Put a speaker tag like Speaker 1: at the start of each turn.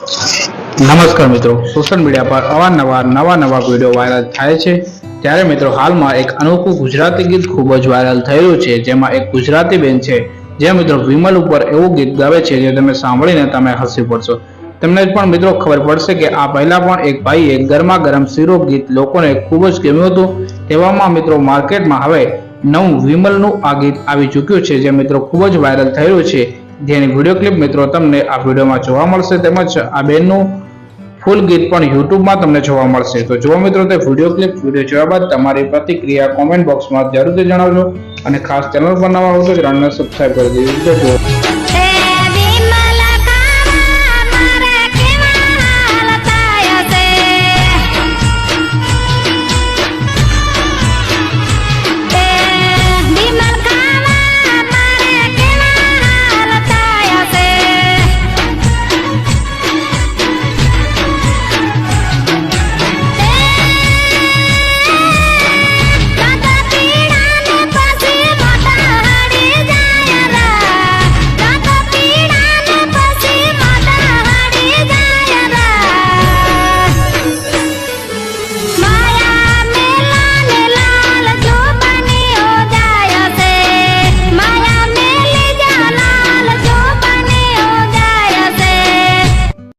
Speaker 1: નમસ્કાર મિત્રો social media પર અવારનવાર નવા નવા વીડિયો વાયરલ થાય છે. ત્યારે મિત્રો, હાલમાં એક અનોખું ગુજરાતી ગીત ખૂબ જ વાયરલ થયેલું છે, જેમાં એક ગુજરાતી બેન છે. જે મિત્રો વિમલ ઉપર એવું ગીત ગાવે છે જે તમે સાંભળીને તમે હસી પડશો. તમને પણ મિત્રો ખબર પડશે કે આ પહેલા પણ એક ભાઈએ ગરમા ગરમ શીરો ગીત લોકોને ખૂબ જ ગમ્યું હતું. તેવામાં મિત્રો માર્કેટમાં હવે નવું વિમલનું આ ગીત આવી ચૂક્યું છે, જે મિત્રો ખૂબ જ વાયરલ થયેલું છે. જેની વીડિયો ક્લિપ મિત્રો તમને આ વિડીયોમાં જોવા મળશે. તેમજ આ બેનનું ફૂલ ગીત પણ યુટ્યુબમાં તમને જોવા મળશે. તો જો મિત્રો તે વીડિયો ક્લિપ વીડિયો જોયા બાદ તમારી પ્રતિક્રિયા કોમેન્ટ બોક્સમાં જરૂરથી જણાવજો. અને ખાસ ચેનલ પર નવા હો તો ચેનલને સબસ્ક્રાઈબ કરી દેજો.